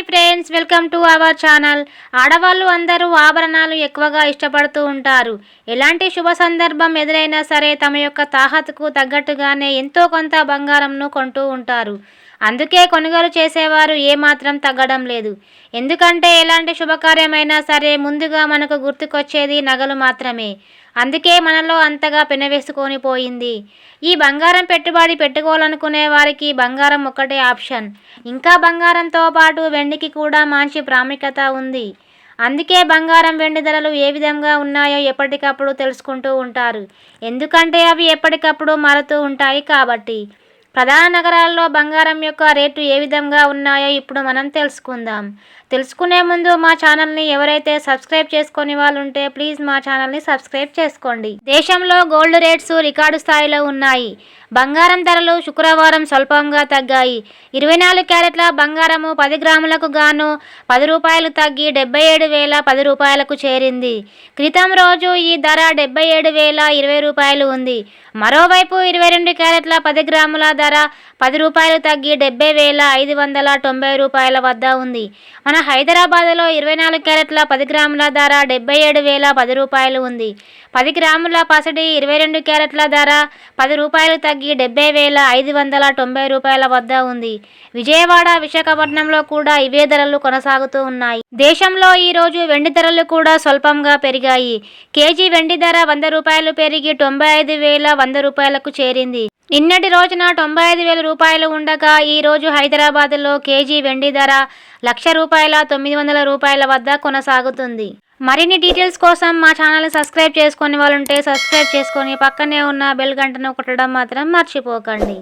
Hi friends welcome to our channel. ఆడవాళ్ళు అందరూ ఆభరణాలు ఎక్కువగా ఇష్టపడుతూ ఉంటారు. ఎలాంటి శుభ సందర్భం ఎదురైనా సరే తమ యొక్క తాహతకు తగ్గట్టుగానే ఎంతో కొంత బంగారంను కొంటూ ఉంటారు. అందుకే కొనుగోలు చేసేవారు ఏమాత్రం తగ్గడం లేదు. ఎందుకంటే ఎలాంటి శుభకార్యమైనా సరే ముందుగా మనకు గుర్తుకొచ్చేది నగలు మాత్రమే. అందుకే మనలో అంతగా పెనవేసుకొని పోయింది. ఈ బంగారం పెట్టుబడి పెట్టుకోవాలనుకునే వారికి బంగారం ఒకటే ఆప్షన్. ఇంకా బంగారంతో పాటు వెండికి కూడా కూడా మంచి ప్రాముఖ్యత ఉంది. అందుకే బంగారం వెండి ధరలు ఏ విధంగా ఉన్నాయో ఎప్పటికప్పుడు తెలుసుకుంటూ ఉంటారు. ఎందుకంటే అవి ఎప్పటికప్పుడు మారుతూ ఉంటాయి కాబట్టి. ప్రధాన నగరాల్లో బంగారం యొక్క రేటు ఏ విధంగా ఉన్నాయో ఇప్పుడు మనం తెలుసుకుందాం. తెలుసుకునే ముందు మా ఛానల్ని ఎవరైతే సబ్స్క్రైబ్ చేసుకొని వాళ్ళు ఉంటే ప్లీజ్ మా ఛానల్ని సబ్స్క్రైబ్ చేసుకోండి. దేశంలో గోల్డ్ రేట్స్ రికార్డు స్థాయిలో ఉన్నాయి. బంగారం ధరలు శుక్రవారం స్వల్పంగా తగ్గాయి. ఇరవై నాలుగు క్యారెట్ల బంగారము పది గ్రాములకు గాను పది రూపాయలు తగ్గి డెబ్బై ఏడు వేల పది రూపాయలకు చేరింది. క్రితం రోజు ఈ ధర డెబ్బై ఏడు వేల ఇరవై రూపాయలు ఉంది. మరోవైపు ఇరవై రెండు క్యారెట్ల పది గ్రాముల ధర పది రూపాయలు తగ్గి డెబ్బై వేల ఐదు వందల తొంభై రూపాయల వద్ద ఉంది. మన హైదరాబాద్లో ఇరవై నాలుగు క్యారెట్ల పది గ్రాముల ధర డెబ్బై ఏడు వేల పది రూపాయలు ఉంది. పది గ్రాముల పసడి ఇరవై రెండు క్యారెట్ల ధర పది రూపాయలు తగ్గి డెబ్బై వేల ఐదు వందల తొంభై రూపాయల వద్ద ఉంది. విజయవాడ విశాఖపట్నంలో కూడా ఇవే ధరలు కొనసాగుతూ ఉన్నాయి. దేశంలో ఈరోజు వెండి ధరలు కూడా స్వల్పంగా పెరిగాయి. కేజీ వెండి ధర వంద రూపాయలు పెరిగి తొంభై ఐదు వేల వంద రూపాయలకు చేరింది. నిన్నటి రోజున తొంభై ఐదు వేల రూపాయలు ఉండగా ఈ రోజు హైదరాబాద్లో కేజీ వెండి ధర లక్ష రూపాయల తొమ్మిది వందల రూపాయల వద్ద కొనసాగుతుంది. మరిన్ని డీటెయిల్స్ కోసం మా ఛానల్ని సబ్స్క్రైబ్ చేసుకునే వాళ్ళుంటే సబ్స్క్రైబ్ చేసుకొని పక్కనే ఉన్న బెల్ గంటను కొట్టడం మాత్రం మర్చిపోకండి.